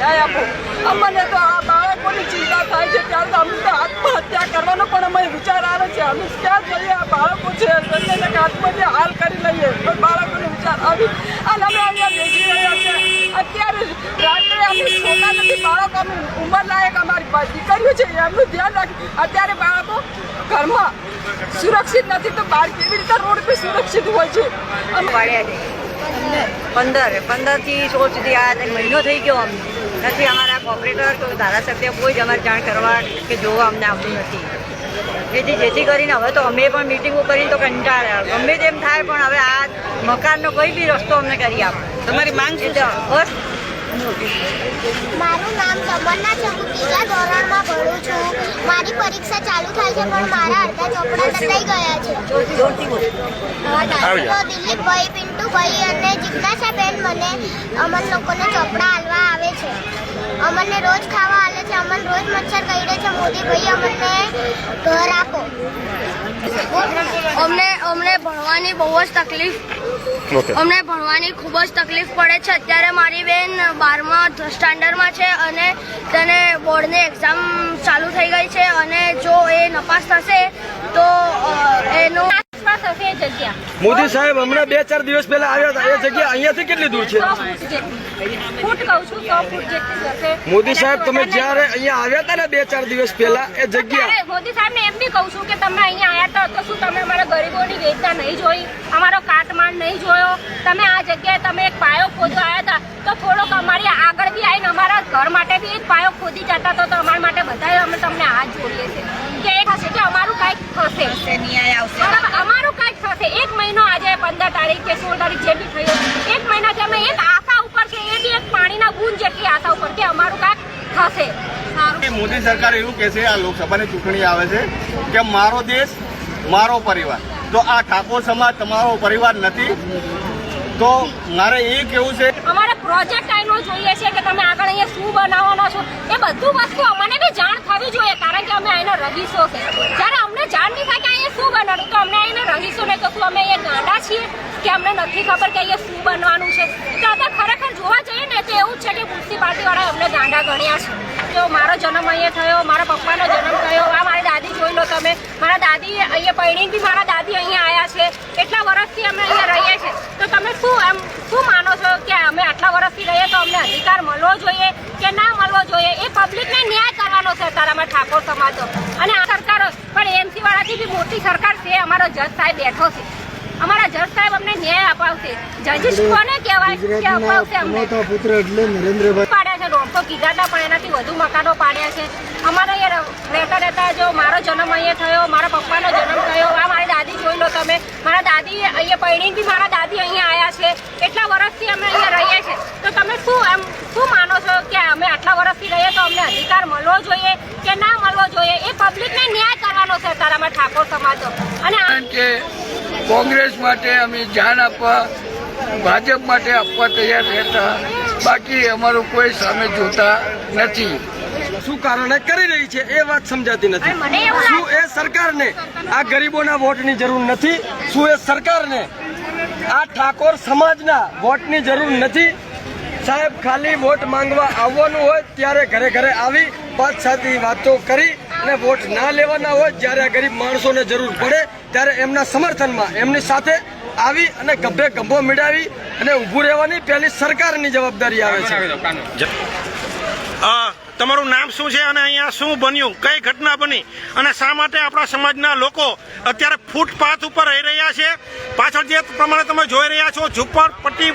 ન્યાય આપો. અમને તો આ બાળકોની ચિંતા થાય છે ત્યારે અમને તો આત્મહત્યા કરવાનો પણ અમે વિચાર આવે છે. અમે ક્યાં જઈએ? આ બાળકો છે કંઈક આત્મહત્યા હાલ કરી લઈએ. પણ બાળકોનો વિચાર આવી. અને અમે અહીંયા બેસી રહ્યા છે. અત્યારે રાત્રે અમે સોના નથી બાળકો અમે ઉંમર લાયક અમારી દીકરીઓ છે, એમનું ધ્યાન રાખી. અત્યારે બાળકો ઘરમાં સુરક્ષિત નથી. તો બહાર કેવી રીતે રોડ પર સુરક્ષિત હોય છે? પંદર. પંદરથી સોળ સુધી આ મહિનો થઈ ગયો અમને. નથી અમારા કોર્પોરેટર તો ધારાસભ્ય કોઈ જ અમારે જાણ કરવા કે જોવા અમને આવતું નથી. જેથી જેથી કરીને હવે તો અમે પણ મિટિંગો કરીને તો કંટાળ્યા ગમે તેમ થાય પણ હવે આ મકાનનો કોઈ બી રસ્તો અમને કરી આપો. તમારી માંગ છે? બસ મારું નામ તમન્ના છે હું બીજા ધોરણમાં ભણું છું. મારી પરીક્ષા ચાલુ થાય છે પણ મારા અડધા ચોપડા નતાઈ ગયા છે. તો દિલીપભાઈ પિન્ટુભાઈ અને જિજ્ઞાસાબેન મને અમન લોકોને ચોપડા હાલવા આવે છે. અમને રોજ ખાવા આલે છે અમને રોજ મચ્છર કરડે છે. મોદીભાઈ અમને ઘર આપો. અમને અમને ભણવાની બહુ જ તકલીફ અમને ભણવાની ખૂબ જ તકલીફ પડે છે. અત્યારે મારી બેન બારમા સ્ટાન્ડર્ડમાં છે અને તેને બોર્ડની એક્ઝામ ચાલુ થઈ ગઈ છે અને જો એ નપાસ થશે તો એનું આસપાસ હશે એ જગ્યા. મોદી સાહેબ હમણાં બે ચાર દિવસ પહેલા આવ્યા હતા. એ જગ્યા અહીંયાથી કેટલી દૂર છે? સો ફૂટ જેટલી. ફૂટ કહું છું સો ફૂટ જેટલી હશે. મોદી સાહેબ તમે જ્યારે અહીંયા આવ્યા હતા ને બે ચાર દિવસ પહેલા એ જગ્યા ત્યારે મોદી સાહેબને એમ બી કહું છું કે તમે અહીંયા આવ્યા હતા તો શું તમે અમારા ગરીબોની વેદના નહીં જોઈ? અમારો કાટમાળ નહીં જોયો? તમે આ જગ્યાએ તમે એક પાયો ખોદવા આવ્યા હતા તો થોડોક અમારી આગળ બી આવીને અમારા ઘર માટે બી એક પાયો ખોદી જતા તો તો અમારા માટે બધા અમે તમને હાથ જોડીએ છીએ. કે એક હશે કે અમારું કાંઈક થશે ન્યાય આવશે બરાબર અમારું કાંઈક થશે એક મહિનો આજે પંદર તારીખ કે તારીખ જે બી થયો એક મહિનાથી અમે એક આશા ઉપર છે એ બી એક પાણીના બૂંદ જેટલી આશા ઉપર કે અમારું કાંઈક થશે. સારું. મોદી સરકાર એવું કહે છે આ લોકસભાની ચૂંટણી આવે છે કે મારો દેશ મારો પરિવાર. તો આ ઠાકોર સમાજ તમારો પરિવાર નથી તો મારે એ કેવું છે? અમારે પ્રોજેક્ટ આઈનો જોઈએ છે કે તમે આગળ અહીંયા શું બનાવવાનો છો? એ બધું વસ્તુ અમને બી જાણ થવી જોઈએ કારણ કે અમે અહીંના રહીશો છે. જ્યારે અમને જાણ નહીં થાય કે અહીંયા શું બનાવ્યું તો અમને અહીંના રહીશો નહીં તો શું અમે અહીંયા ગાંડા છીએ? કે અમને નથી ખબર કે અહીંયા શું બનવાનું છે. અત્યારે ખરેખર જોવા જઈએ ને તો એવું છે કે મ્યુનિસિપાલિટીવાળાએ અમને ગાંડા ગણ્યા છે. તો મારો જન્મ અહીંયા થયો, મારા પપ્પાનો જન્મ થયો, આ મારી દાદી જોઈ લો તમે. મારા દાદી અહીંયા પૈણીને બી મારા દાદી અહીંયા આવ્યા છે. એટલા વર્ષથી અમે અહીંયા રહીએ છીએ. તો તમે શું એમ, શું માનો છો કે અમે આટલા વર્ષથી રહીએ તો અમને અધિકાર મળવો જોઈએ કે ના મળવો જોઈએ? એ પબ્લિકને ન્યાય કરવાનો છે અત્યારે અમે ઠાકોર સમાજો અને આ સરકાર, પણ એમસી વાળાથી બી મોટી સરકાર છે, અમારો જજ સાહેબ બેઠો છે. અમારા જજ સાહેબ અમને ન્યાય અપાવશે. જજીસ કોને કહેવાય કે અપાવશે અમને? પુત્ર એટલે નરેન્દ્રભાઈ પાડ્યા છે દોઢસો કીધા હતા પણ એનાથી વધુ મકાનો પાડ્યા છે. અમારે અહીંયા રહેતા રહેતા જો મારો જન્મ અહીંયા થયો મારા પપ્પાનો જન્મ થયો આ મારી દાદી જોઈ લો તમે. મારા દાદી અહીંયા પૈણી બી મારા દાદી અહીંયા આવ્યા છે. એટલા વર્ષથી અમે અહીંયા રહીએ છીએ. તો તમે શું એમ શું માનો છો કે અમે આટલા વર્ષથી રહીએ તો અમને અધિકાર મળવો જોઈએ કે ના મળવો જોઈએ? એ પબ્લિકને ન્યાય કરવાનો છે તારામાં ઠાકોર સમાજો અને કે કોંગ્રેસ માટે અમે જાણ આપવા ભાજપ માટે આપવા તૈયાર રહેતા. બાકી અમારું કોઈ સામે જોતા નથી. શું કારણે કરી રહી છે એ વાત સમજાતી નથી. શું એ સરકારને આ ગરીબોના વોટની જરૂર નથી? શું એ સરકારને આ ઠાકોર સમાજના વોટની જરૂર નથી? સાહેબ ખાલી વોટ માંગવા આવવાનું હોય ત્યારે ઘરે ઘરે આવી પાંચ સાતી વાતો કરી અને વોટ ના લેવાના હોય જ્યારે આ ગરીબ માણસોને જરૂર પડે ત્યારે એમના સમર્થનમાં એમની સાથે આવી અને ગભે ગંભો મેળાવી અને ઊભું રહેવાની પહેલી સરકારની જવાબદારી આવે છે. તમારું નામ શું છે અને અહીંયા શું બન્યું? કઈ ઘટના બની? અને શા માટે આપણા સમાજના લોકો અત્યારે ફૂટપાથ ઉપર રહી રહ્યા છે? પાછળ જે પ્રમાણે તમે જોઈ રહ્યા છો, ઝુંપડપટ્ટી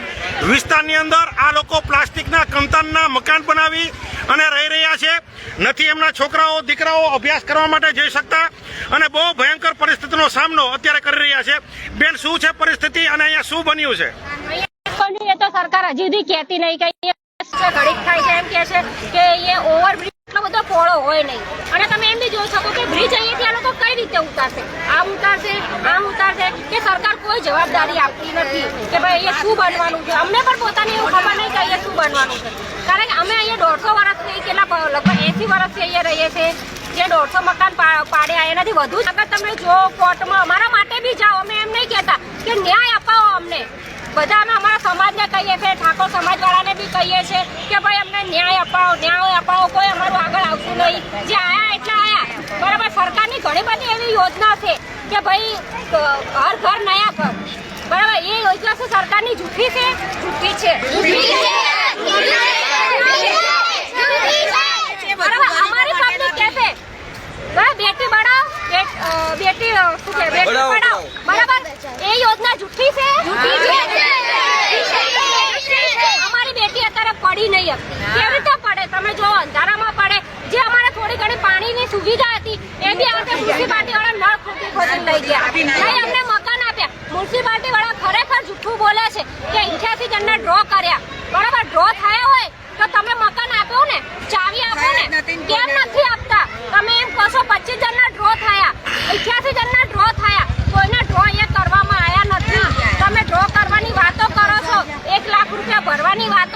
વિસ્તારની અંદર આ લોકો પ્લાસ્ટિકના કંતાનના મકાન બનાવી અને રહી રહ્યા છે. નથી એમના છોકરાઓ, દીકરાઓ અભ્યાસ કરવા માટે જઈ શકતા અને બહુ ભયંકર પરિસ્થિતિનો સામનો અત્યારે કરી રહ્યા છે. બેન, શું છે પરિસ્થિતિ અને અહીંયા શું બન્યું છે? સરકાર હજી કહેતી નહીં કે અહીંયા ઘડીક થાય છે, એમ કે છે કે એ ઓવરબ્રિજ એટલો બધો પહોળો હોય નહીં. અને તમે એમ બી જોઈ શકો કે બ્રિજ અહીંયાથી આ લોકો કઈ રીતે ઉતારશે? આમ ઉતારશે આમ ઉતારશે, કે સરકાર કોઈ જવાબદારી આપતી નથી કે ભાઈ અહીંયા શું બનવાનું છે? અમને પણ પોતાની એવું ખબર નહીં કે અહીંયા શું બનવાનું છે. કારણ કે અમે અહીંયા દોઢસો વર્ષથી કેટલા લગભગ એસી વર્ષથી અહીંયા રહીએ છીએ. જે દોઢસો મકાન પાડ્યા, એનાથી વધુ અગર તમે જો કોર્ટમાં અમારા માટે બી જાઓ, અમે એમ નહીં કહેતા કે ન્યાય અપાવો અમને. બધા અમે અમારા સમાજને કહીએ છીએ ઠાકોર સમાજવાળાને બી કહીએ છીએ કે ભાઈ અમને ન્યાય અપાવો ન્યાય અપાવો કોઈ અમારું આગળ આવતું નહીં. જે આયા એટલે આયા. બરાબર સરકારની ઘણી બધી એવી યોજના છે કે ભાઈ ઘર ઘર નયા ઘર. બરાબર એ યોજના છે સરકારની જૂઠી છે? જૂઠી છે. બરાબર અમારી પબ્લિક બરાબર બેટી બઢાઓ બેટી શું કે બેટી બઢાઓ, બરાબર એ યોજના જૂઠી છે? અમારી બેટી અત્યારે કેવી રીતે પડે? તમે જો અંધારામાં પડે જે અમારે થોડી ઘણી પાણીની સુવિધા હતી એ બી આ મ્યુનિસિપાલિટી વાળા નળ ખોટી ખોટીને લઈ ગયા. નહીં અમને મકાન આપ્યા. મ્યુનિસિપાલિટી વાળા ખરેખર જૂઠું બોલે છે કે ઇઠ્યાસી જણને ડ્રો કર્યા. બરાબર ડ્રો થયા હોય તો તમે મકાન આપ્યો ને ચાવી આપો ને. કેમ નથી આપતા? તમે એમ કહો છો પચીસ જણના ડ્રો થયા. અઠ્યાસી જણના ડ્રો થયા. કોઈના ડ્રો અહીંયા કરવામાં આવ્યા નથી. તમે ડ્રો કરવાની વાતો કરો છો. એક લાખ રૂપિયા ભરવાની વાતો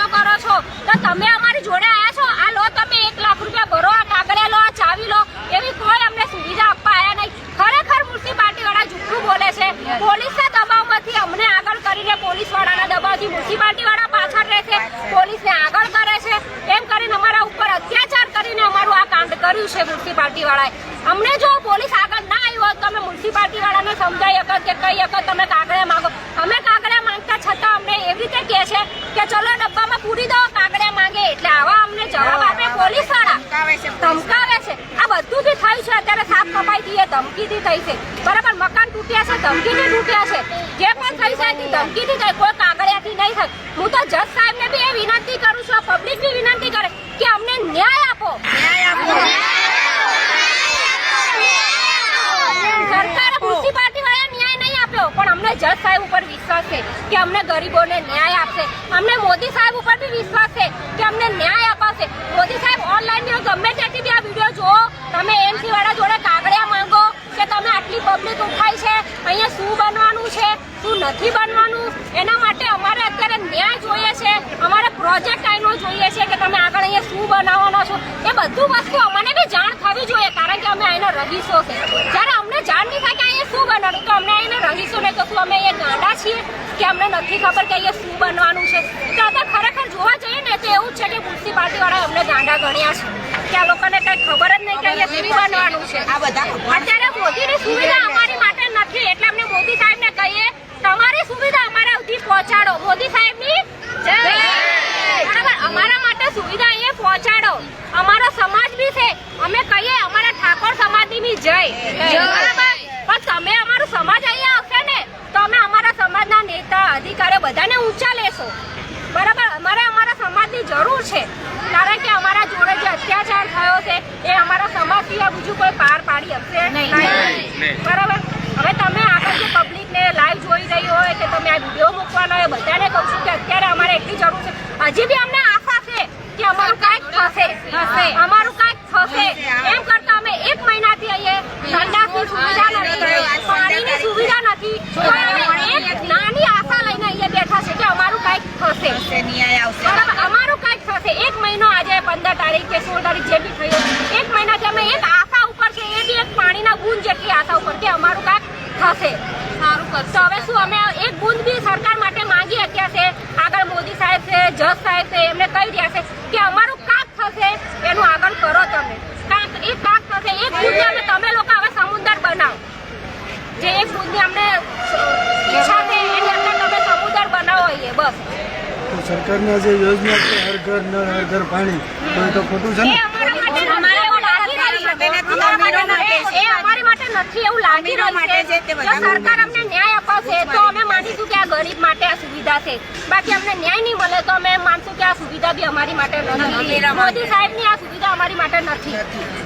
તો તમે અમારી જોડે આવ્યા છો? આ લો તમે એક લાખ રૂપિયા ભરો, આ કાગળિયા લો, આ ચાવી લો. એવી કોઈ અમને સુવિધા આપવા આવ્યા નહીં. ખરેખર મ્યુનિસિપાલિટી વાળા જૂઠું બોલે છે. પોલીસના દબાવમાંથી અમને આગળ કરીને પોલીસ વાળાના દબાવથી મ્યુનિસિપાલિટી વાળા પાછળ રહેશે પોલીસને આગળ કરે છે. એમ કરીને અમારા ઉપર અત્યાચાર કરીને અમારું આ કાંડ કર્યું છે મ્યુનિસિપાલિટી વાળાએ અમને જો પોલીસ આગળ ના આવી હોત તો મ્યુનિસિપાલિટી વાળાને સમજાવી શકત કે કઈ શકત તમે કાગળિયા માંગો. અમે કાગળિયા માંગતા છતાં અમને એવી રીતે કહે છે કે ચલો ડબ્બામાં પૂરી દો કાગળિયા માંગે એટલે આવા અમને જવાબ આપે પોલીસ. વાળા ધમકાવે છે. આ બધું બી થયું છે અત્યારે સાફ કપાઈ થી ધમકીથી થઈ છે. બરાબર મકાન તૂટ્યા છે ધમકીથી તૂટ્યા છે. જે પણ થઈ છે તે ધમકીથી થઈ કોઈ કાગળિયાથી નહીં થાય. હું તો જજ સાહેબને બી એ વિનંતી કરું છું પબ્લિકની વિનંતી કરે કે અમને ન્યાય આપો. સરકારે મ્યુનિસિપાલિટી વાળા ન્યાય નહીં આપ્યો પણ અમને જજ સાહેબ ઉપર વિશ્વાસ છે કે અમને ગરીબોને ન્યાય આપશે. અમને મોદી સાહેબ ઉપર બી વિશ્વાસ છે કે અમને ન્યાય અપાશે મોદી સાહેબ ઓનલાઈન ગમે ત્યાંથી બી આ વીડિયો જુઓ તમે એમસી વાળા જોડે કાગળિયા માંગો કે તમે આટલી પબ્લિક ઉઠાઈ છે અહીંયા શું બનવાનું છે શું નથી બનવાનું. એના માટે અમારે અત્યારે ન્યાય જોઈએ છે. અમારે પ્રોજેક્ટ આઈનો જોઈએ છે કે તમે આગળ અહીંયા શું બનાવવાનો છો. એ બધું વસ્તુ અમને બી જાણ થવી જોઈએ કારણ કે અમે અહીંના રહીશો છે. જ્યારે અમને જાણ નહીં થાય કે અહીંયા શું બનવાનું તો અમને અહીંના રહીશો ને તો શું અમે અહીંયા ગાંડા છીએ કે અમને નથી ખબર કે અહીંયા શું બનવાનું છે. તો અત્યારે ખરેખર જોવા જઈએ ને તો એવું જ છે કે મ્યુનિસિપાલિટી વાળા અમને ગાંડા ગણ્યા છે. કે આ લોકોને કઈ ખબર જ નહીં કે અહીંયા શું બનવાનું છે. આ બધા અત્યારે મોદીની સુવિધા અમારી માટે નથી એટલે અમને મોદી સાહેબને કહીએ સુવિધા અમારા સુધી પહોંચાડો. મોદી સાહેબની જય. બરાબર? અમારા માટે સુવિધા અહીંયા પહોંચાડો. અમારો સમાજ બી છે. અમે કહીએ અમારા ઠાકોર સમાજની બી જય. બરાબર? પણ તમે અમારો સમાજ અહીંયા આવશે ને તો અમે અમારા સમાજના નેતા અધિકારીઓ બધાને ઊંચા લેશો. બરાબર? અમારે અમારા સમાજની જરૂર છે. કારણ કે અમારા જોડે જે અત્યાચાર થયો છે એ અમારા સમાજ સિવાય બીજું કોઈ પાર પાડી શકશે નહીં. બરાબર? હવે તમે આગળ જે પબ્લિકને લાઈવ જોઈ રહી હોય કે તમે આ વીડિયો મૂકવાનો હોય બધાને કહું છું કે અત્યારે અમારે એટલી જરૂર છે. હજી બી અમને આશા છે કે અમારું કાંઈક થશે. અમારું કાંઈક થશે. એમ કરતા અમે એક મહિનાથી અહીંયા ઠંડાની સુવિધા નથી. પાણીની સુવિધા નથી. એક નાની આશા લઈને અહીંયા બેઠા છે કે અમારું કાંઈક થશે. બરાબર? અમારું કાંઈક થશે. એક મહિનો આજે પંદર તારીખ કે સોળ તારીખ જે બી થયો. એક મહિનાથી અમે એક આશા ઉપર છે એ બી એક પાણીના બૂંદ જેટલી આશા ઉપર કે અમારું કાંઈક થશે. સારું તો હવે શું અમે એક બુંદ બી સરકાર માટે માંગી શક્યા છે. આગળ મોદી સાહેબ છે જજ સાહેબ છે એમને કહી રહ્યા છે કે અમારું કાક થશે એનું આગળ કરો તમે. કાંક એ કાંક થશે એક બૂંદ અમે તમે લોકો હવે સમુદ્ર બનાવો. જે એક બૂંદની અમને ઈચ્છા છે એની અંદર તમે સમુદ્ર બનાવો એ બસ. સરકારના જે યોજના છે હર ઘર નળ હર ઘર પાણી. તો ખોટું છે ને અમારા માટે નથી એવું લાગી રહ્યું છે. અમારા માટે નથી. એ અમારી માટે નથી એવું લાગી રહ્યું છે. જો સરકાર અમને ન્યાય અપાવશે તો અમે માનીશું કે આ ગરીબ માટે આ સુવિધા છે. બાકી અમને ન્યાય નહીં મળે તો અમે માનશું કે આ સુવિધા બી અમારી માટે નથી. મોદી સાહેબની આ સુવિધા અમારી માટે નથી.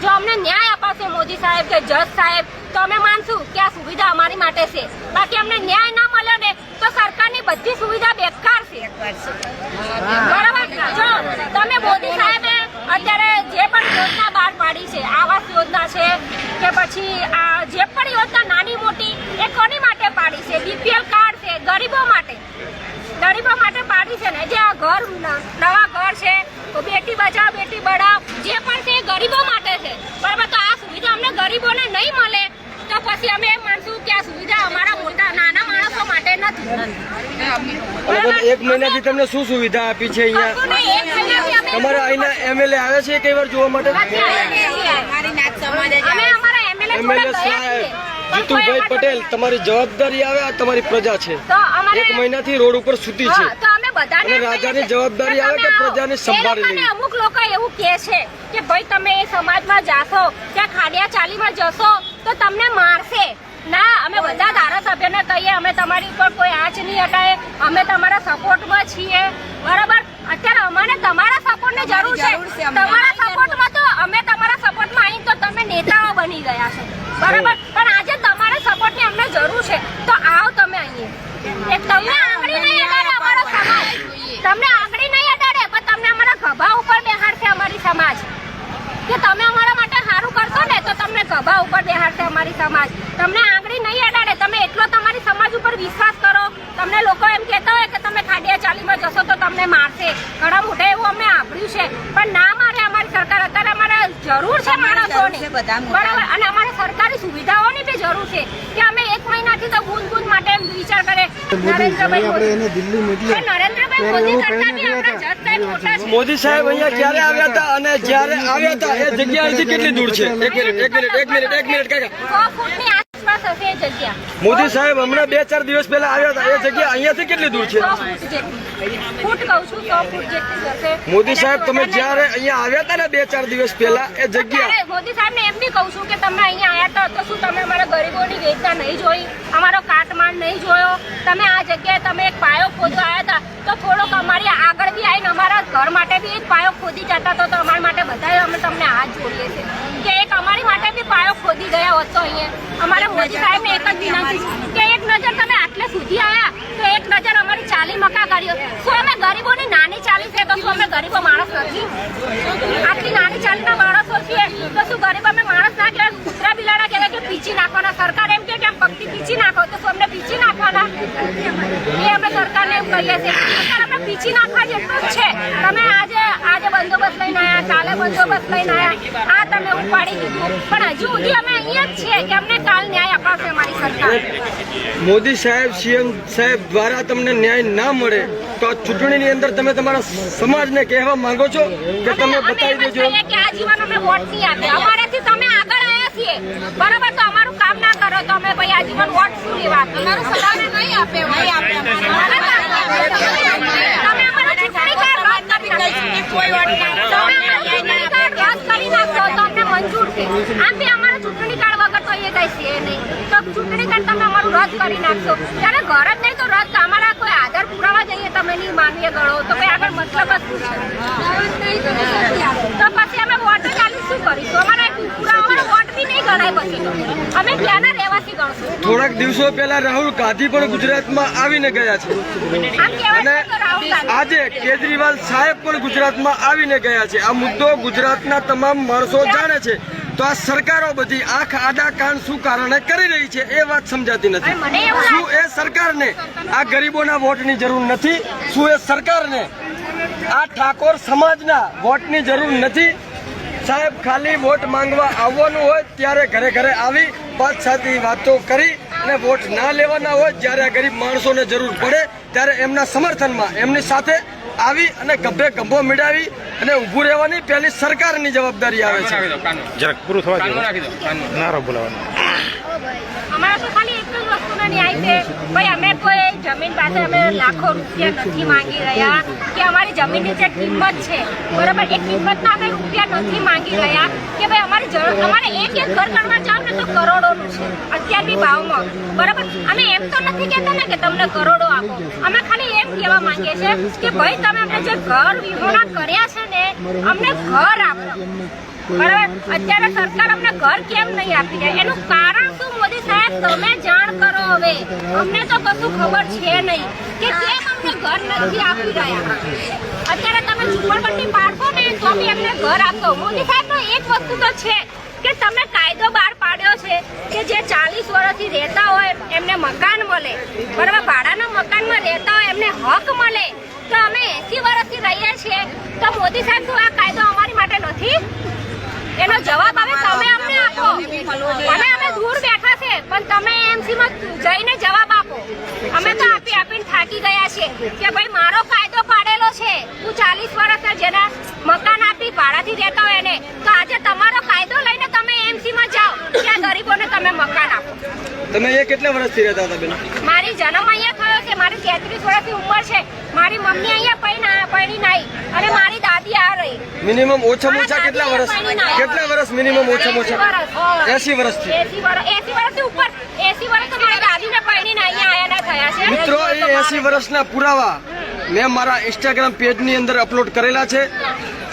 જો અમને ન્યાય અપાવશે મોદી સાહેબ કે જજ સાહેબ તો અમે માનશું કે આ સુવિધા અમારી માટે છે. બાકી અમને ન્યાય ના મળ્યો ને તો સરકારની બધી સુવિધા બેકાર છે. બરાબર? જો તમે મોદી સાહેબે અત્યારે જે પણ યોજના બહાર પાડી છે આવાસ યોજના છે કે પછી આ જે પણ યોજના નાની મોટી એ કોની માટે પાડી છે? બીપીએલ કાર્ડ છે ગરીબો માટે. ગરીબો માટે પાડી છે ને જે આ ઘર નવા ઘર છે તો બેટી બચાવ બેટી બઢાવ જે પણ છે એ ગરીબો માટે છે. બરાબર તો આ સુવિધા અમને ગરીબોને નહીં મળે તો પછી અમે એમ માનશું કે આ સુવિધા અમારા મોટા નાના માણસો માટે નથી. એક મહિનાથી તમને શું સુવિધા આપી છે અહીંયા કશું નહીં, એક મહિનાથી અમે તમારે અહીંના એમએલએ આવે છે કઈ વાર જોવા માટે? એમએલએ કોઈ જીતુભાઈ પટેલ તમારી જવાબદારી આવે આ તમારી પ્રજા છે. તો અમારે એક મહિનાથી રોડ ઉપર સૂતી છે. તો અમે બધાને અને રાજાની જવાબદારી આવે કે પ્રજાને. સંભાળી લેવી? અમુક લોકો એવું કહે છે કે ભાઈ તમે એ સમાજમાં જાશો ત્યાં ખાડિયા ચાલીમાં જશો તો તમને મારશે. ના અમે બધા ધારાસભ્યને કહીએ અમે તમારી ઉપર કોઈ આંચ નહીં હટાય અમે તમારા સપોર્ટમાં છીએ. બરાબર? અત્યારે અમને તમારા સપોર્ટની જરૂર છે. તમારા સપોર્ટમાં તો અમે તમારા સપોર્ટમાં આવીને તો તમે નેતાઓ બની ગયા છો. બરાબર? પણ આજે તમારા સપોર્ટની અમને જરૂર છે તો આવો તમે અહીંયા એ તમને આંગળી નહીં અડાડે અમારો સમાજ તમને આંગળી નહીં અડાડે પણ તમને અમારા ખભા ઉપર બેહાડશે અમારી સમાજ કે તમે અમારા માટે સારું કરશો ને તો તમને ખભા ઉપર બેહાડશે અમારી સમાજ તમને આંગળી નહીં અડાડે તમે એટલો તમારી સમાજ ઉપર વિશ્વાસ કરો તમને લોકો એમ કહેતા હોય કે તમે ખાડિયા ચાલીમાં જશો તો તમને મારશે ઘણા મોટા એવું અમે સાંભળ્યું છે પણ ના મારે અમારી સરકાર અત્યારે અમારે જરૂર છે માણસોની બરાબર અને અમારે સરકારી સુવિધાઓની બી જરૂર છે કે અમે એક મહિનાથી તો બૂંદ બૂંદ માટે એમ વિચાર કરે નરેન્દ્રભાઈ આપણે મોદી એને દિલ્હી મોકલ્યા પણ નરેન્દ્રભાઈ મોદી કરતા બી આપણા મોદી સાહેબ અહીંયા ક્યારે આવ્યા હતા અને જ્યારે આવ્યા હતા એ જગ્યા અહીંથી કેટલી દૂર છે? એક મિનિટ એક મિનિટ એક મિનિટ એક મિનિટ કાકા. સો ફૂટની આસપાસ હશે એ જગ્યા. મોદી સાહેબ હમણાં બે ચાર દિવસ પહેલા આવ્યા હતા એ જગ્યા અહીંયાથી કેટલી દૂર છે? ફૂટ કહું છું સો ફૂટ જેટલી હશે મોદી સાહેબ તમે જ્યારે અહીંયા આવ્યા હતા ને બે ચાર દિવસ પહેલા એ જગ્યા મોદી સાહેબ ને એમ બી કહું છું કે તમે અહીંયા આવ્યા હતા તો શું તમે અમારા ગરીબોની વેદના નહીં જોઈ? અમારો કાટમાળ નહીં જોયો? તમે આ જગ્યાએ તમે એક પાયો ખોદવા આવ્યા હતા તો થોડોક અમારી આગળ બી આવીને અમારા ઘર માટે બી એક પાયો ખોદી જતા તો તો અમારા માટે બધા અમે તમને હાથ જોડીએ છીએ. કે એક અમારી માટે બી પાયો ખોદી ગયા હતો અહીંયા. અમારા મોદી સાહેબને એક જ વિનંતી કે એક નજર તમે આટલે સુધી આવ્યા તો એક નજર અમારી ચાલી મકા કર્યો શું અમે ગરીબોની નાની ચાલી છે તો શું અમે ગરીબો માણસ નથી? આટલી નાની ચાલીના માણસો છીએ તો શું ગરીબ અમે માણસ ના કે કૂતરા બિલાડા કહેવાય કે પીચી નાખવાના. સરકાર એમ કે આમ પગથી પીચી નાખો તો અમને પીચી નાખવાના? એ અમે સરકારને એમ કહીએ છીએ સરકાર અમને પીચી નાખવા જેટલું જ છે. તમે આજે આજે બંદોબસ્ત લઈને આવ્યા કાલે બંદોબસ્ત લઈને આવ્યા આ તમે ઉપાડી દીધું. પણ હજુ સુધી અમે અહીંયા જ છીએ કે અમને કાલ ન્યાય અપાવશે અમારી સરકાર. મોદી સાહેબ સીએમ સાહેબ દ્વારા તમને ન્યાય ના મળે તો આ ચૂંટણીની અંદર તમે તમારા સમાજને કહેવા માંગો છો કે તમે બતાવી દેજો. કે આ જીવન અમે વોટ નહીં આપે. આવ્યા છીએ. બરાબર તો અમારું કામ ના કરો તો અમે ભાઈ આજીવન વોટ શું લેવા અમારું સદાને નહીં આપે નહીં આપે. તમે અમારો ચૂંટણી કાર્ડ રદ કરી નાખશો. તો અમને મંજૂર છે. આમ બી અમારું ચૂંટણી કાર્ડ વગર તો એ કઈ છે નહીં. તો ચૂંટણી કાર્ડ તમે અમારું રદ કરી નાખશો. ત્યારે ઘર જ નહીં તો રદ અમારા કોઈ આધાર પુરાવા જઈએ તમે નહીં માનીએ ગણો. તો આગળ મતલબ જ શું છે તો પછી અમે વોટ ચાલી શું કરીશું? અમારા પુરાવા અમારો નહીં ગણાય પછી અમે ક્યાંના રહેવાસી ગણશું. થોડાક દિવસો પહેલા રાહુલ ગાંધી પણ ગુજરાતમાં આવીને ગયા છે. અને આજે કેજરીવાલ સાહેબ પણ ગુજરાતમાં આવીને ગયા છે. આ મુદ્દો ગુજરાતના તમામ માણસો જાણે છે. તો આ સરકારો બધી આંખ આડા કાન શું કારણે કરી રહી છે એ વાત સમજાતી નથી. શું એ સરકારને આ ગરીબોના વોટની જરૂર નથી? શું એ સરકારને આ ઠાકોર સમાજના વોટની જરૂર નથી? સાહેબ ખાલી વોટ માંગવા આવવાનું હોય ત્યારે ઘરે ઘરે આવી પાંચ સાતી વાતો કરી અને વોટ ના લેવાના હોય જ્યારે આ ગરીબ માણસોને જરૂર પડે ત્યારે એમના સમર્થનમાં એમની સાથે આવી અને ગભે ગંભો મેળાવી અને ઊભું રહેવાની પહેલી સરકારની જવાબદારી આવે છે. જરાક પૂરું થવા નારો બોલાવાનો વસ્તુનો ન્યાય છે. અમે કોઈ જમીન પાસે અમે લાખો રૂપિયા નથી માંગી રહ્યા કે અમારી જમીનની જે કિંમત છે, બરાબર? એ કિંમતના અમે રૂપિયા નથી માંગી રહ્યા કે ભાઈ, અમારી અમારે એક એક ઘર કરવા તો કરોડોનું છે. અત્યારની ભાવમાં. બરાબર? અમે એમ તો નથી કહેતા ને કે તમને કરોડો આપો. અમે ખાલી એમ કહેવા માંગીએ છીએ કે ભાઈ, તમે અમને જે ઘર વિહોણા કર્યા છે ને, અમને ઘર આપો. અત્યારે સરકાર અમને ઘર કેમ નહીં આપી જાય? એનું કારણ શું મોદી સાહેબ? તમે જાણ કરો હવે. અમને તો કશું ખબર છે નહીં કે કેમ અમને ઘર નથી આપી રહ્યા. અત્યારે તમે ઝુંપડપટ્ટી પાડશો ને, તો બી અમને ઘર આપશો. મોદી સાહેબ, તો એક વસ્તુ તો છે. કે તમે કાયદો બહાર પાડ્યો છે કે જે ચાલીસ વર્ષથી રહેતા હોય એમને મકાન મળે બરાબર? ભાડાના મકાનમાં રહેતા હોય એમને હક મળે. તો અમે એસી વર્ષથી રહીએ છીએ. તો મોદી સાહેબ શું આ કાયદો અમારી માટે નથી? એનો જવાબ હવે તમે અમને આપો. અમે અમે દૂર બેઠા છે પણ તમે એમસી માં જઈને જવાબ આપો. અમે તો આપી આપીને થાકી ગયા છે કે ભાઈ મારો કાયદો પાડેલો છે. હું ચાલીસ વર્ષના જેના મકાન આપી ભાડાથી રહેતા હોય એને. તો આજે તમારો કાયદો લઈને તમે એમસી માં જાઓ કે આ ગરીબોને તમે મકાન આપો તમે અહીંયા કેટલા વર્ષથી રહેતા હતા બેન? મારી જન્મ અહીંયા થયો છે. મારી તેત્રીસ વર્ષની ઉંમર છે. મારી મમ્મી અહીંયા પૈણા પૈણી નાઈ અને મારી દાદી આ રહી. મિનિમમ ઓછામાં ઓછા કેટલા વર્ષ? કેટલા વર્ષ મિનિમમ ઓછામાં ઓછા? એસી વર્ષથી? એસી વર્ષ એસી વર્ષથી ઉપર. એસી વર્ષ તો મારી દાદીને પૈણીને અહીંયા આયા થયા છે. મિત્રો એ એસી વર્ષના પુરાવા મેં મારા ઇન્સ્ટાગ્રામ પેજની અંદર અપલોડ કરેલા છે.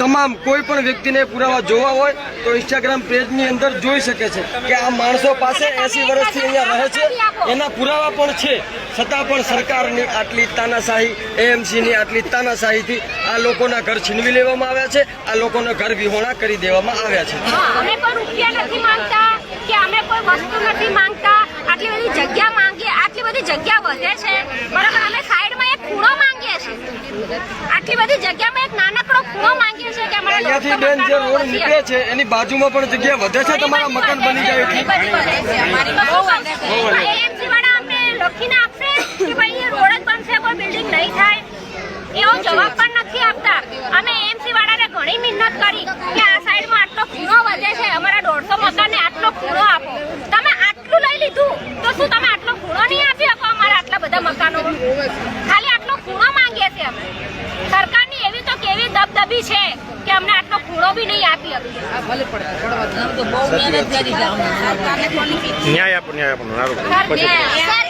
તમામ કોઈ પણ વ્યક્તિને પુરાવા જોવા હોય તો ઇન્સ્ટાગ્રામ પેજની અંદર જોઈ શકે છે કે આ માણસો પાસે એસી વર્ષથી અહીંયા રહે છે. એના પુરાવા પણ છે. છતાં પણ સરકારની આટલી તાનાશાહી, એએમસીની આટલી તાનાશાહીથી આ લોકોના ઘર છીનવી લેવામાં આવ્યા છે. આ લોકોના ઘર વિહોણા કરી દેવામાં આવ્યા છે. આટલી બધી જગ્યા વધે છે. બરાબર અમે સાઈડમાં એક ખૂણો માંગીએ છીએ આટલી બધી જગ્યામાં એક નાનકડો ખૂણો માંગીએ દોસ્તો બેન જે રોડ નીકળે છે એની બાજુમાં પણ જગ્યા વધે છે તમારા મકાન બની જાય એટલી. AMC વાળા અમને લખીને આપશે ભાઈ રોડ જ બનશે બિલ્ડિંગ નહીં થાય. એવો જવાબ પણ નથી આપતા. અમે એમસી વાળાને ઘણી મહેનત કરી કે આ સાઈડમાં આટલો ખૂણો વધે છે અમારા દોઢસો મકાનને આટલો ખૂણો આપો. તમે આટલું લઈ લીધું તો શું તમે આટલો ખૂણો નહીં આપી શકો અમારા આટલા બધા મકાનો ખાલી આટલો ખૂણો માંગીએ છીએ અમે. સરકારની એવી તો કેવી દબદબી છે. કે અમને આટલો ખૂણો બી નહીં આપી હતી ન્યાય આપો ન્યાય આપો સારું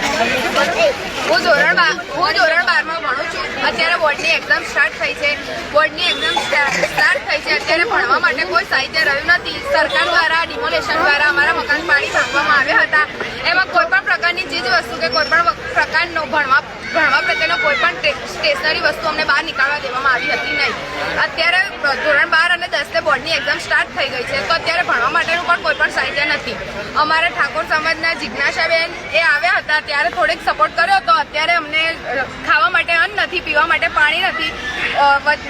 હું ધોરણ બાર હું ધોરણ બારમાં ભણું છું. અત્યારે બોર્ડની એક્ઝામ સ્ટાર્ટ થઈ છે. બોર્ડની એક્ઝામ સ્ટાર્ટ થઈ છે. અત્યારે ભણવા માટે કોઈ સાહિત્ય રહ્યું નથી. સરકાર દ્વારા ડિમોલેશન દ્વારા અમારા મકાન પાણી ભાંગવામાં આવ્યા હતા. એમાં કોઈ પણ ચીજ વસ્તુ કે કોઈ પણ પ્રકારનો ભણવા ભણવા પ્રત્યેનો કોઈ પણ સ્ટેશનરી વસ્તુ અમને બહાર નીકાળવા દેવામાં આવી હતી નહીં. અત્યારે ધોરણ બાર અને દસને બોર્ડની એક્ઝામ સ્ટાર્ટ થઈ ગઈ છે, તો અત્યારે ભણવા માટેનું પણ કોઈ પણ સાહિત્ય નથી. અમારા ઠાકોર સમાજના જિજ્ઞાસાબેન એ આવ્યા હતા, ત્યારે થોડીક સપોર્ટ કર્યો હતો. અત્યારે અમને ખાવા માટે અન્ન નથી, પીવા માટે પાણી નથી.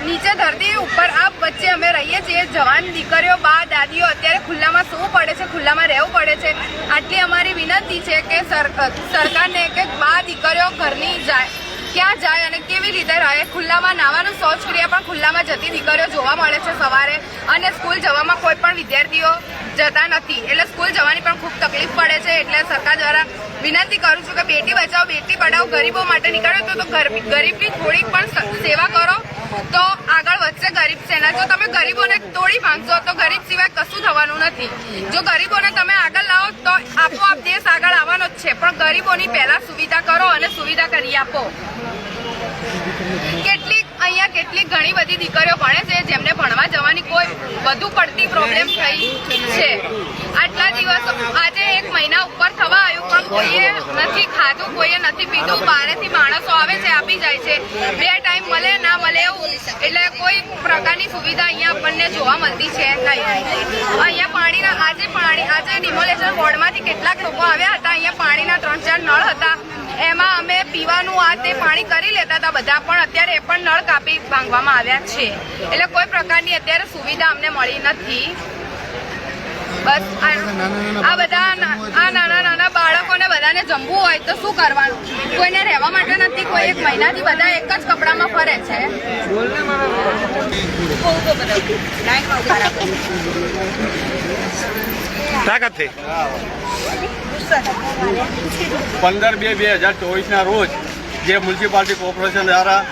નીચે ધરતી ઉપર આ વચ્ચે અમે રહીએ છીએ. જવાન દીકરીઓ, બા, દાદીઓ અત્યારે ખુલ્લામાં સૂવું પડે છે, ખુલ્લામાં રહેવું પડે છે. આટલી અમારી વિનંતી છે કે સર- સરકારને કે બા દીકરીઓ ઘરની જાય, ક્યાં જાય અને કેવી રીતે રહે? ખુલ્લામાં નાવાનું શૌચક્રિયા પણ ખુલ્લામાં જતી દીકરીઓ જોવા મળે છે સવારે. અને સ્કૂલ જવામાં કોઈ પણ વિદ્યાર્થીઓ જતા નથી. એટલે સ્કૂલ જવાની પણ ખૂબ તકલીફ પડે છે. એટલે સરકાર દ્વારા વિનંતી કરું છું કે બેટી બચાવો, બેટી પઢાઓ ગરીબો માટે નીકળ્યો તો ગરીબની થોડીક પણ સેવા કરો. તો આગળ વધશે ગરીબ સેના. જો તમે ગરીબોને તોડી ભાંગશો, તો ગરીબ સિવાય કશું થવાનું નથી. જો ગરીબોને તમે આગળ લાવો, તો આપોઆપ દેશ આગળ આવવાનો જ છે. પણ ગરીબોની પહેલા સુવિધા કરો અને સુવિધા કરી આપો. કેટલીક અહીંયા કેટલીક ઘણી બધી દીકરીઓ ભણે છે જેમને ભણવા જવાની કોઈ વધુ પડતી પ્રોબ્લેમ થઈ છે આટલા દિવસો આજે એક મહિના ઉપર થવા આવ્યું પણ કોઈએ નથી ખાધું કોઈએ નથી પીધું. બહારેથી માણસો આવે છે આપી જાય છે. બે ટાઈમ મળે ના મળે એવું એટલે કોઈ પ્રકારની સુવિધા અહીંયા આપણને જોવા મળતી છે નહીં. અહીંયા પાણીના આજે પાણી આજે ડિમોલેશન બોર્ડમાંથી કેટલાક લોકો આવ્યા હતા. અહીંયા પાણીના ત્રણ ચાર નળ હતા. એમાં અમે પીવાનું આ તે પાણી કરી લેતા હતા બધા પણ અત્યારે એ પણ નળ કાપી ભાંગવામાં આવ્યા છે. એટલે કોઈ પ્રકારની અત્યારે સુવિધા અમને મળી નથી. બસ આ- આ બધા આ નાના નાના બાળકોને બધાને જમવું હોય તો શું કરવાનું? કોઈને રહેવા માટે નથી કોઈ એક મહિનાથી બધા એક જ કપડામાં ફરે છે. તાકાત થઈ પંદર બે બે હજાર ચોવીસના રોજ જે મ્યુનિસિપાલિટી કોર્પોરેશન દ્વારા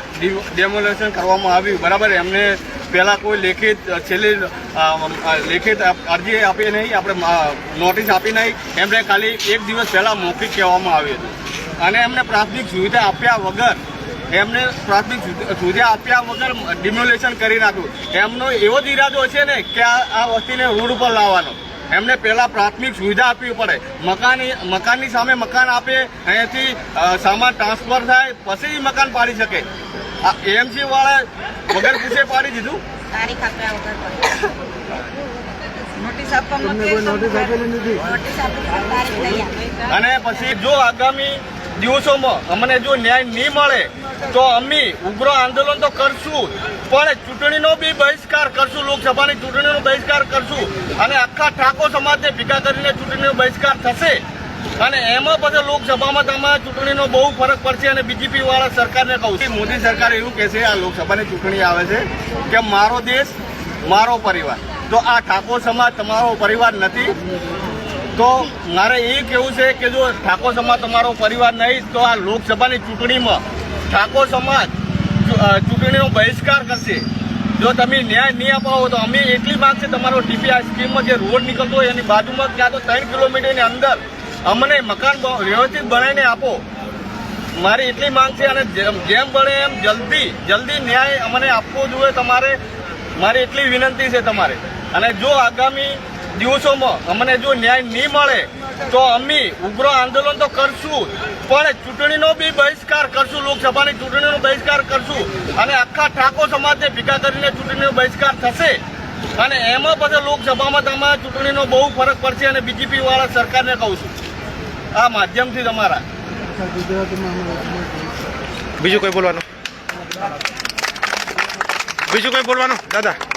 ડેમોલેશન કરવામાં આવ્યું. બરાબર, એમને પહેલાં કોઈ લેખિત, છેલ્લી લેખિત અરજી આપી નહીં, આપણે નોટિસ આપી નહીં. એમને ખાલી એક દિવસ પહેલાં મૌખિક કહેવામાં આવ્યું હતું. અને એમને પ્રાથમિક સુવિધા આપ્યા વગર, એમને પ્રાથમિક સુવિ- સુવિધા આપ્યા વગર ડિમોલેશન કરી નાખ્યું. એમનો એવો જ ઈરાદો છે ને કે આ વસ્તીને રોડ ઉપર લાવવાનો. એમને પહેલા પ્રાથમિક સુવિધા આપવી પડે. મકાન મકાનની સામે મકાન આપે અહીંયાથી સામાન ટ્રાન્સફર થાય પછી મકાન પાડી શકે. આ એએમસી વાળા વગર પૂછે પાડી દીધું? તારીખ આપ્યા વગર નોટિસ આપવામાં નોટિસ આપેલી નથી? નોટિસ આપેલી પણ તારીખ નહીં આપે અને પછી જો આગામી દિવસોમાં અમને જો ન્યાય નહીં મળે, તો અમે ઉગ્ર આંદોલન તો કરશું, પણ ચૂંટણીનો બી બહિષ્કાર કરશું, લોકસભાની ચૂંટણીનો બહિષ્કાર કરશું, અને આખા ઠાકોર સમાજને ભેગા કરીને ચૂંટણીનો બહિષ્કાર થશે. અને એમાં પછી લોકસભામાં તમારા ચૂંટણીનો બહુ ફરક પડશે અને બીજેપી વાળા સરકારને કહું છું. મોદી સરકાર એવું કહેશે આ લોકસભાની ચૂંટણી આવે છે, કે મારો દેશ, મારો પરિવાર. તો આ ઠાકોર સમાજ તમારો પરિવાર નથી તો મારે એ કહેવું છે કે જો ઠાકોર સમાજ તમારો પરિવાર નહીં, તો આ લોકસભાની ચૂંટણીમાં ઠાકોર સમાજ ચૂંટણીનો બહિષ્કાર કરશે. જો તમે ન્યાય નહીં અપાવો તો અમે એટલી માંગ છે તમારો આ સ્કીમમાં જે રોડ નીકળતો હોય એની બાજુમાં ક્યાં તો ત્રણ કિલોમીટરની અંદર અમને મકાન વ્યવસ્થિત બનાવીને આપો. મારી એટલી માંગ છે અને જેમ જેમ બને એમ જલ્દી જલ્દી ન્યાય અમને આપવો જોઈએ તમારે. મારી એટલી વિનંતી છે તમારે. અને જો આગામી દિવસોમાં અમને જો ન્યાય નહીં મળે, તો અમે ઉગ્ર આંદોલન તો કરશું, પણ ચૂંટણીનો બી બહિષ્કાર કરશું, લોકસભાની ચૂંટણીનો બહિષ્કાર કરશું, અને આખા ઠાકોર સમાજને ભેગા કરીને ચૂંટણીનો બહિષ્કાર થશે. અને એમાં પછી લોકસભામાં તમારા ચૂંટણીનો બહુ ફરક પડશે અને બીજેપી વાળા સરકારને કહું છું. આ માધ્યમથી તમારા. બીજું કોઈ બોલવાનું? બીજું કોઈ બોલવાનું? દાદા.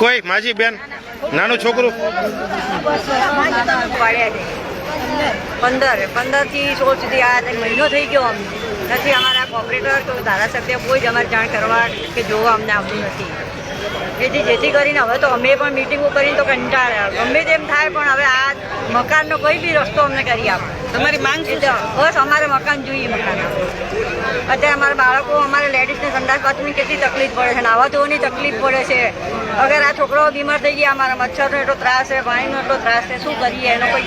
કોઈ માજી બેન નાનું છોકરું? પંદર પંદરથી સોળ સુધી આ મહિનો થઈ ગયો અમને. નથી અમારા કોપરેટર તો ધારાસભ્ય કોઈ જ અમારે જાણ કરવા કે જોવા અમને આવતું નથી. એથી જેથી કરીને હવે તો અમે પણ મિટિંગો કરીને તો કંટાળ્યા. ગમે તેમ થાય પણ હવે આ મકાનનો કોઈ બી રસ્તો અમને કરી આપો. તમારી માંગ છે? બસ અમારે મકાન જોઈએ મકાન. આપો અત્યારે અમારા બાળકો અમારે લેડીઝને સંડાસ બાથરૂમની કેટલી તકલીફ પડે છે નાવા ધોવાની તકલીફ પડે છે. અગર આ છોકરાઓ બીમાર થઈ ગયા અમારા મચ્છરનો એટલો ત્રાસ છે પાણીનો એટલો ત્રાસ છે શું કરીએ? એનો કોઈ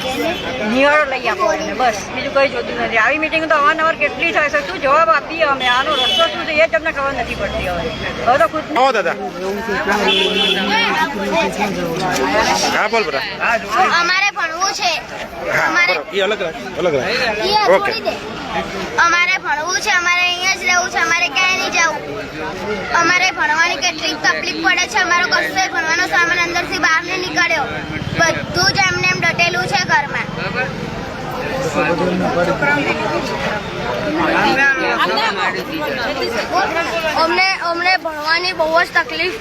નિવારો લઈ આપો બસ. બીજું કંઈ જોતું નથી. આવી મિટિંગ તો અવારનવાર કેટલી થાય છે? શું જવાબ આપીએ અમે? આનો રસ્તો શું છે? એ જ અમને ખબર નથી પડતી હવે. હવે તો ખુદ દાદા. હા બોલ. બરા અમારે ભણવું છે. અમારે અલગ અલગ ઓકે. અમારે ભણવું છે અમારે અહીંયા જ રહેવું છે અમારે ક્યાંય નહીં જવું. અમારે ભણવાની કેટલી તકલીફ પડે છે અમારો કશો ભણવાનો સામાન અંદરથી બહાર નહીં નીકળ્યો. બધું જ એમને એમ ડટેલું છે ઘરમાં. અમને અમને ભણવાની બહુ જ તકલીફ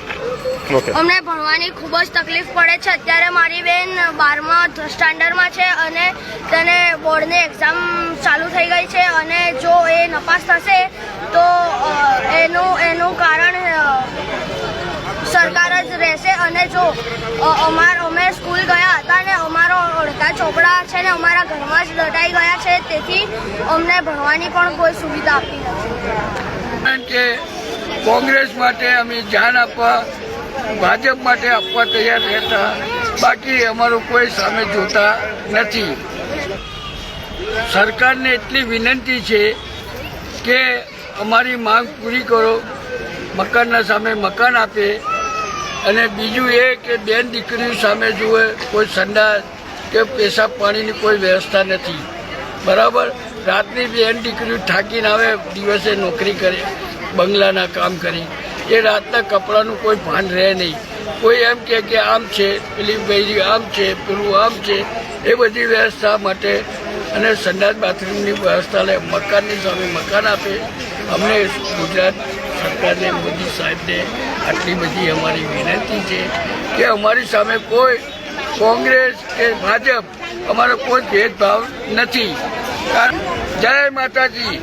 અમને ભણવાની ખૂબ જ તકલીફ પડે છે. અત્યારે મારી બેન બારમા સ્ટાન્ડર્ડમાં છે અને તેને બોર્ડની એક્ઝામ ચાલુ થઈ ગઈ છે અને જો એ નપાસ થશે તો એનું એનું કારણ સરકાર જ રહેશે અને જો અમાર અમે સ્કૂલ ગયા હતા ને અમારો અડધા ચોપડા છે ને અમારા ઘરમાં જ દટાઈ ગયા છે તેથી અમને ભણવાની પણ કોઈ સુવિધા આપી નથી. કોંગ્રેસ માટે અમે ધ્યાન આપવા ભાજપ માટે આપવા તૈયાર રહેતા, બાકી અમારું કોઈ સામે જોતા નથી. સરકારને એટલી વિનંતી છે કે અમારી માંગ પૂરી કરો, મકાનના સામે મકાન આપે. અને બીજું એ કે બેન દીકરીઓ સામે જુએ, કોઈ સંડાસ કે પેશાબ પાણીની કોઈ વ્યવસ્થા નથી. બરાબર? રાતની બેન દીકરીઓ થાકીને આવે, દિવસે નોકરી કરે, બંગલાના કામ કરી. એ રાતના કપડાનું કોઈ ભાન રહે નહીં. કોઈ એમ કહે કે આમ છે પેલી બૈરી આમ છે, પેલું આમ છે, એ બધી વ્યવસ્થા માટે અને સંડાસ બાથરૂમની વ્યવસ્થા લે, મકાનની સામે મકાન આપે. અમને ગુજરાત સરકારને, મોદી સાહેબને આટલી બધી અમારી વિનંતી છે કે અમારી સામે કોઈ કોંગ્રેસ કે ભાજપ અમારો કોઈ ભેદભાવ નથી. જય માતાજી.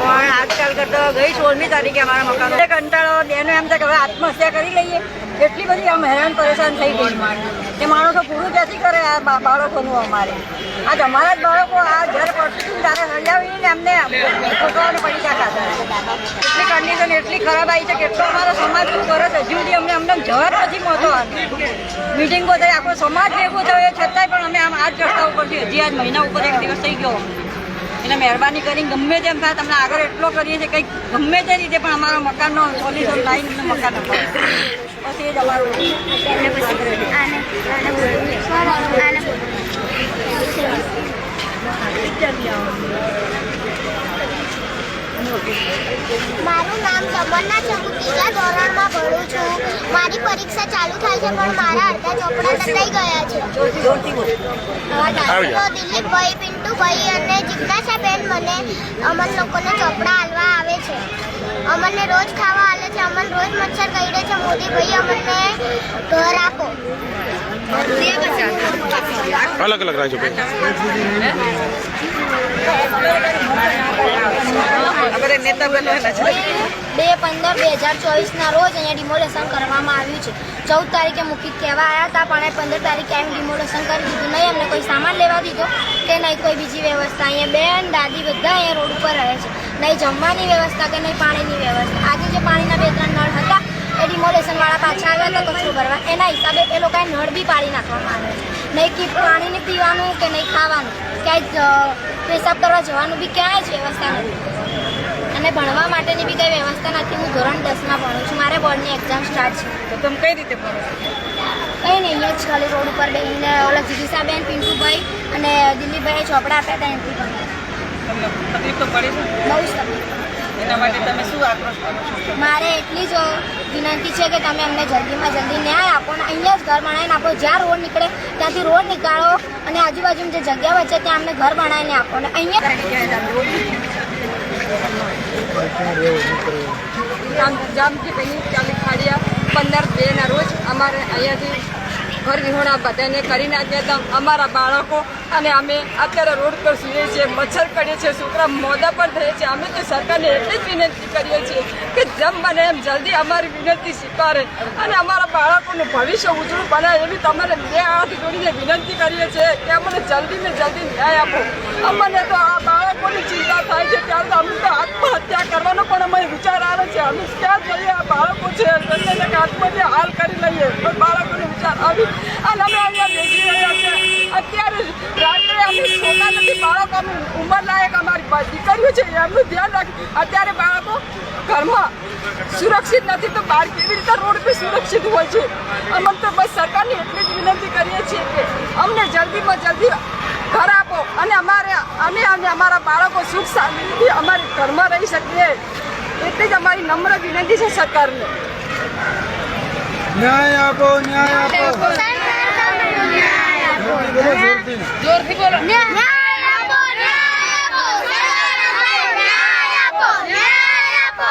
પણ આજકાલ કરતા ગઈ સોળમી તારીખે અમારા મકાન. કંટાળો, બેનો એમ થાય કે હવે આત્મહત્યા કરી લઈએ. એટલી બધી આમ હેરાન પરેશાન થઈ ગઈ કે માણસો પૂરું ક્યાંથી કરે આ બાળકોનું અમારે. આજ અમારા જ બાળકો આ ઘર પડતું તારે હરિયાવીને એમને છોકરાઓને પૈસા ખાતા એટલી કન્ડિશન એટલી ખરાબ આવી છે કે એટલો અમારો સમાજ શું કરે છે હજુ અમને અમને જવાબ નથી મળતો. મિટિંગો થઈ આખો સમાજ ભેગો થયો છતાંય પણ અમે આમ આ જ રસ્તા ઉપરથી હજી આજ મહિના ઉપર એક દિવસ થઈ ગયો. અમને એટલે મહેરબાની કરીને ગમે તેમ થાય તમને આગળ એટલો કરીએ છીએ કંઈક ગમે તે રીતે પણ અમારો મકાનનો સોલ્યુશન લાઈન મકાન. બસ એ જ અમારું મારું નામ તમન્ના છે હું ત્રીજા ધોરણમાં ભણું છું. મારી પરીક્ષા ચાલુ થાય છે પણ મારા અડધા ચોપડા લટાઈ ગયા છે. તો દિલીપભાઈ પિન્ટુભાઈ અને જિજ્ઞાસાબેન મને અમન લોકોને ચોપડા હાલવા આવે છે. અમને રોજ ખાવા હાલે છે અમને રોજ મચ્છર કરડે છે મોદીભાઈ અમને ઘર આપો. અલગ અલગ રાખજો બે પંદર બે હજાર ચોવીસના રોજ અહીંયા ડિમોલેશન કરવામાં આવ્યું છે. ચૌદ તારીખે મુખિત કહેવા આવ્યા હતા પણ એ પંદર તારીખે એમ ડિમોલેશન કરી દીધું. નહીં અમને કોઈ સામાન લેવા દીધો. કે નહીં કોઈ બીજી વ્યવસ્થા. અહીંયા બેન દાદી બધા અહીંયા રોડ ઉપર રહે છે. નહીં જમવાની વ્યવસ્થા કે નહીં પાણીની વ્યવસ્થા. આજે જે પાણીના બે ડિમોલેશન વાળા પાછા આવ્યા હતા કચરો ભરવા. એના હિસાબે એ લોકોએ નળ બી પાડી નાખવામાં આવે છે. નહીં કે પાણીને પીવાનું કે નહીં ખાવાનું. ક્યાંય પેશાબ કરવા જવાનું બી ક્યાંય જ વ્યવસ્થા નથી. અને ભણવા માટેની બી કંઈ વ્યવસ્થા નથી. હું ધોરણ દસમાં ભણું છું. મારે બોર્ડની એક્ઝામ સ્ટાર્ટ છે. તો તમે કઈ રીતે ભણો? કંઈ નહીં અહીંયા જ ખાલી રોડ ઉપર બેસીને ઓલા જીગીસાબેન પિન્ટુભાઈ અને દિલીપભાઈએ ચોપડા આપ્યા હતા એમથી ભણ્યા. બહુ જ તકલીફ. એના માટે તમે શું આક્રોશ કરો છો? મારે એટલી જ વિનંતી છે કે તમે અમને જલ્દીમાં જલ્દી ન્યાય આપો ને અહીંયા જ ઘર બનાવીને આપો. જ્યાં રોડ નીકળે ત્યાંથી રોડ નીકાળો અને આજુબાજુમાં જે જગ્યા વચ્ચે ત્યાં અમને ઘર બનાવીને આપો ને અહીંયા જામજી પેલી ચાલી ખાડિયા પંદર બે ના રોજ અમારે અહીંયાથી ઘર વિહોણા બધાને કરીને નાખ્યા હતા અમારા બાળકો. અને અમે અત્યારે રોડ પર સૂઈએ છીએ, મચ્છર કરીએ છીએ છોકરા મોદા પણ થઈએ છીએ અમે તો સરકારને એટલી જ વિનંતી કરીએ છીએ કે જેમ બને એમ જલ્દી અમારી વિનંતી સ્વીકારે. અને અમારા બાળકોનું ભવિષ્ય ઉજળું બનાવે એવી તમારે બે હાથ જોડીને વિનંતી કરીએ છીએ કે અમને જલ્દી ને જલ્દી ન્યાય આપો. અમને તો આ બાળકોની ચિંતા થાય છે ત્યારે અમને તો આત્મહત્યા કરવાનો પણ અમારે વિચાર આવે છે. અમે ક્યાં જઈએ? આ બાળકો છે કંઈક આત્મહત્યા હાલ કરી લઈએ. પણ બાળકોનો વિચાર આવી. અને અમે અહીંયા બેસી રહ્યા છે અત્યારે રાત્રે અમે સોતા નથી. બાળકો અમે ઉંમરલાયક અમારી દીકરીઓ છે, એમનું ધ્યાન રાખી. અત્યારે બાળકો ઘરમાં સુરક્ષિત નથી. તો બહાર કેવી રીતે રોડ પર સુરક્ષિત હોય છે? અમે તો બસ સરકારની એટલી જ વિનંતી કરીએ છીએ કે અમને જલ્દીમાં જલ્દી ઘર બાળકો અને અમારે અમે અને અમારા બાળકો સુખ શાંતિથી અમારી ઘરમાં રહી શકીએ. એટલી જ અમારી નમ્ર વિનંતી છે સરકારને. ન્યાય આપો ન્યાય આપો. જોરથી બોલો. ન્યાય આપો ન્યાય આપો. ન્યાય આપો ન્યાય આપો